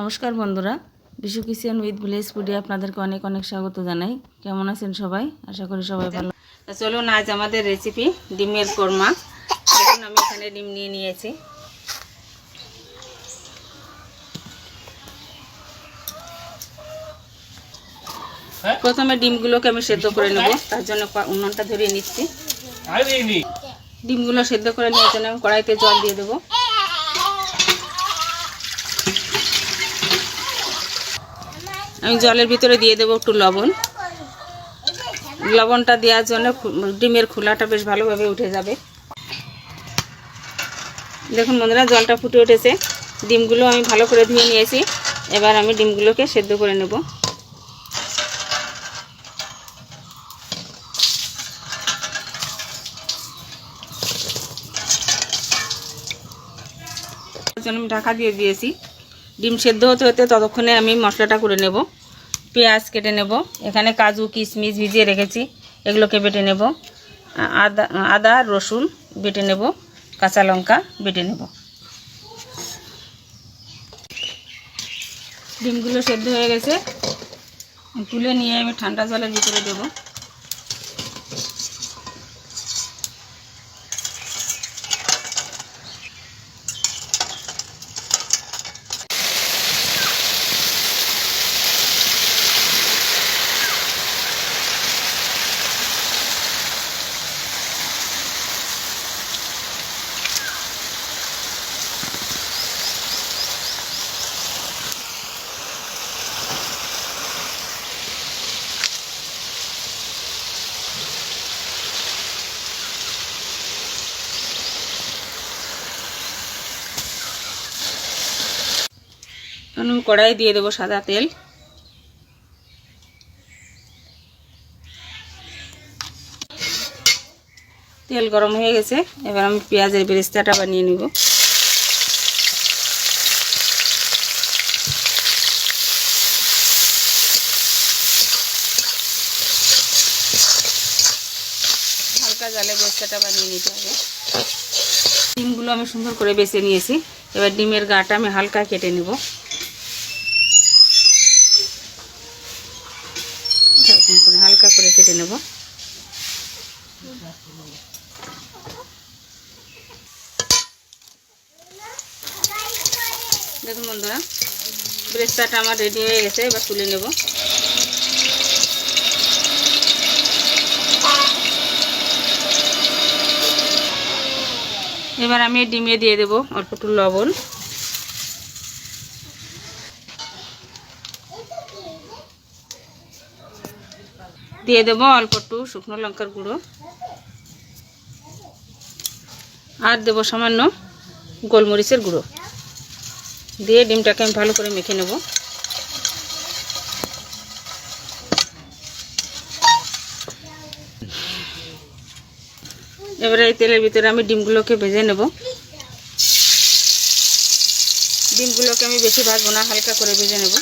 নমস্কার বন্ধুরা Bishu kitchen with village ফুডে আপনাদেরকে অনেক অনেক স্বাগত জানাই। কেমন আছেন সবাই? আশা করি সবাই ভালো চলুন আজ আমাদের রেসিপি ডিমের কোরমা। দেখুন আমি এখানে ডিম নিয়ে নিয়েছি। প্রথমে ডিমগুলোকে আমি সেদ্ধ করে নেব তার জন্য উনুনটা ধরিয়ে নিচ্ছি। ডিমগুলো সেদ্ধ করে নেওয়ার জন্য আমি কড়াইতে জল দিয়ে দেবো। আমি জলের ভিতরে দিয়ে দেবো একটু লবণ। লবণটা দেওয়ার জন্য ডিমের খোলাটা বেশ ভালোভাবে উঠে যাবে। দেখুন বন্ধুরা, জলটা ফুটে উঠেছে। ডিমগুলো আমি ভালো করে ধুয়ে নিয়েছি। এবার আমি ডিমগুলোকে সেদ্ধ করে নেব। জন্য আমি ঢাকা দিয়ে দিয়েছি। ডিম সেদ্ধ হতে হতে ততক্ষণে আমি মশলাটা করে নেব। পেঁয়াজ কেটে নেব। এখানে কাজু কিশমিশ ভিজিয়ে রেখেছি। এগুলোকে বেটে নেব। আদা আদা, রসুন বেটে নেব। কাঁচা লঙ্কা বেটে নেব। ডিমগুলো সেদ্ধ হয়ে গেছে। তুলে নিয়ে আমি ঠান্ডা জলের ভিতরে দেবো। এখন আমি কড়াই দিয়ে দেবো সাদা তেল। তেল গরম হয়ে গেছে, এবার আমি পেঁয়াজের বেরেস্তাটা বানিয়ে নিব। হালকা জালে বেরেস্তাটা বানিয়ে নিতে হবে। ডিমগুলো আমি সুন্দর করে বেছে নিয়েছি। এবার ডিমের গাটা আমি হালকা কেটে নেব। করে হালকা করে কেটে নেব। দেখুন বন্ধুরা, ব্রেস্তাটা আমার রেডি হয়ে গেছে, এবার তুলে নেব। এবার আমি ডিমে দিয়ে দেবো অল্প একটু লবণ। দিয়ে দেবো অল্প একটু শুকনো লঙ্কার গুঁড়ো। আর দেবো সামান্য গোলমরিচের গুঁড়ো। দিয়ে ডিমটাকে আমি ভালো করে মেখে নেব। এবারে এই তেলের ভিতরে আমি ডিমগুলোকে ভেজে নেব। ডিমগুলোকে আমি বেশি ভাজবো না, হালকা করে ভেজে নেব।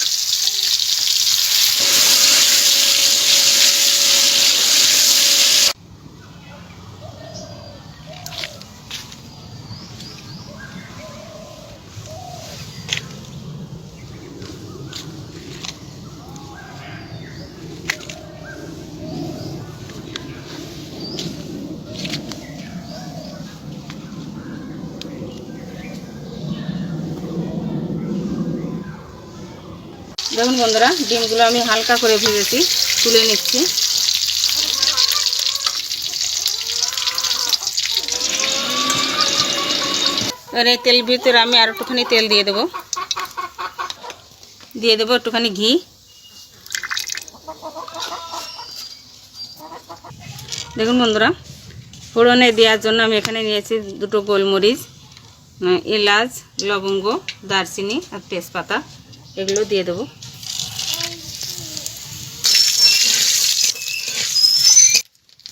দেখুন বন্ধুরা, ডিমগুলো আমি হালকা করে ভেজেছি, তুলে নিচ্ছি। এবার এই তেল ভিতরে আমি আর একটুখানি তেল দিয়ে দেবো। দিয়ে দেবো একটুখানি ঘি। দেখুন বন্ধুরা, ফোড়নে দেওয়ার জন্য আমি এখানে নিয়েছি দুটো গোলমরিচ, এলাচ, লবঙ্গ, দারচিনি আর তেজপাতা। এগুলো দিয়ে দেবো।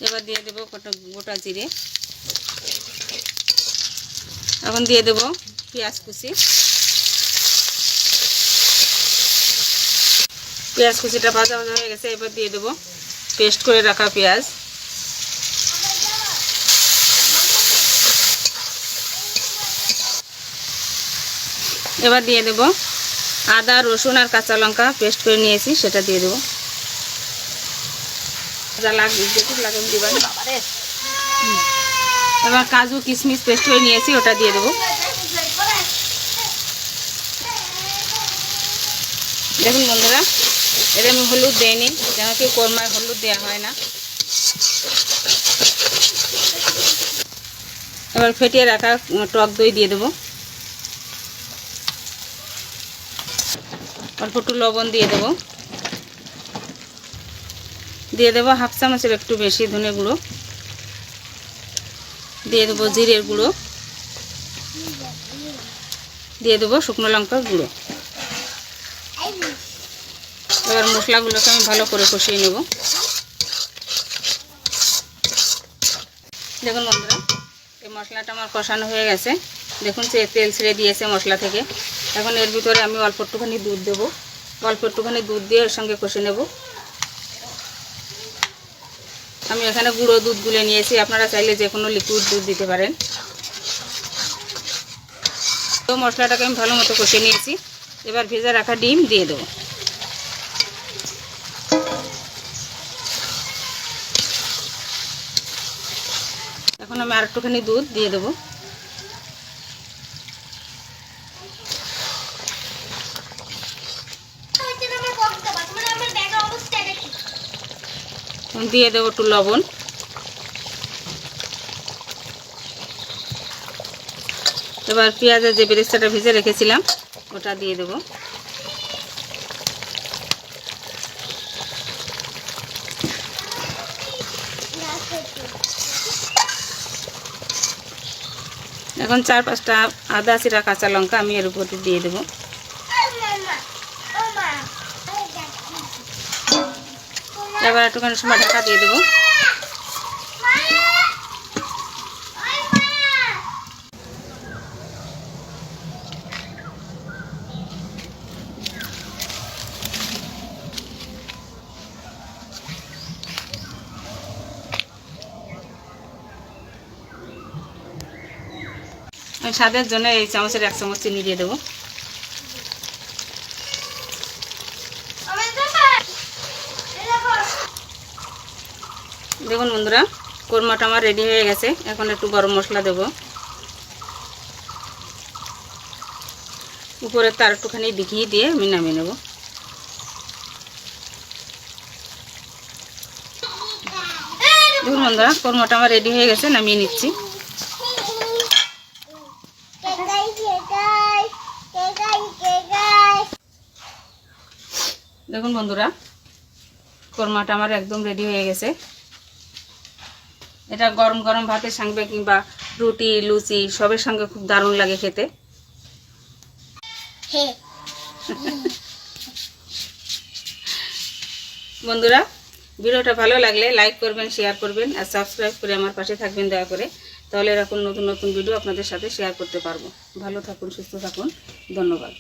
এবার দিয়ে দেবো গোটা গোটা জিরে। এখন দিয়ে দেবো পেঁয়াজ কুচি। পেঁয়াজ কুচিটা ভাজা ভাজা হয়ে গেছে, এবার দিয়ে দেবো পেস্ট করে রাখা পেঁয়াজ। এবার দিয়ে দেব আদা, রসুন আর কাঁচা লঙ্কা পেস্ট করে নিয়েছি, সেটা দিয়ে দেবো। যা লাগবে যেটুক লাগবে দিবেন। এবার কাজু কিশমিশ পেস্ট করে নিয়েছি ওটা দিয়ে দেবো। দেখুন বন্ধুরা এর আমি হলুদ দেয়নি যেন কি কোরমায় হলুদ দেওয়া হয় না। এবার ফেটিয়ে রাখা টক দই দিয়ে দেবো। অল্প একটু লবণ দিয়ে দেবো। দিয়ে দেবো হাফ চামচের একটু বেশি ধনে গুঁড়ো। দিয়ে দেবো জিরের গুঁড়ো। দিয়ে দেবো শুকনো লঙ্কার গুঁড়ো। এবার মশলাগুলোকে আমি ভালো করে কষিয়ে নেব। দেখুন বন্ধুরা, এই মশলাটা আমার কষানো হয়ে গেছে। দেখুন সে তেল ছেড়ে দিয়েছে মশলা থেকে। এখন এর ভিতরে আমি অল্প একটুখানি দুধ দেবো। অল্প একটুখানি দুধ দিয়ে এর সঙ্গে কষে নেব। আমি এখানে গুঁড়ো দুধ গুলে নিয়েছি। আপনারা চাইলে যে কোনো লিকুইড দুধ দিতে পারেন। তো মশলাটাকে আমি ভালো মতো কষে নিয়েছি। এবার ভেজে রাখা ডিম দিয়ে দেবো। এখন আমি আর একটুখানি দুধ দিয়ে দেবো এখন দিয়ে দেবো একটু লবণ। এবার পেঁয়াজের যে বেরেস্তাটা ভেজে রেখেছিলাম, ওটা দিয়ে দেবো। এখন চার পাঁচটা আদা চিরা কাঁচা লঙ্কা আমি এর উপর দিয়ে দেবো। এবার একটুখানি সময় ঢাকা দিয়ে দেবো। স্বাদের জন্য এই চামচের এক চামচ চিনি দিয়ে দেবো দেখুন বন্ধুরা কোরমাটা আমার রেডি হয়ে গেছে। এখন একটু গরম মশলা দেবো। উপরে তার একটুখানি ঘি দিয়ে আমি নামিয়ে নেব। দেখুন বন্ধুরা, কোরমাটা আমার রেডি হয়ে গেছে, নামিয়ে নিচ্ছি। দেখুন বন্ধুরা, কোরমাটা আমার একদম রেডি হয়ে গেছে। এটা গরম গরম ভাতের সঙ্গে কিংবা রুটি লুচি সবের সঙ্গে খুব দারুণ লাগে খেতে। বন্ধুরা ভিডিওটা ভালো লাগলে লাইক করবেন শেয়ার করবেন আর সাবস্ক্রাইব করে আমার পাশে থাকবেন দয়া করে। তাহলে এরকম নতুন নতুন ভিডিও আপনাদের সাথে শেয়ার করতে পারব। ভালো থাকুন সুস্থ থাকুন। ধন্যবাদ।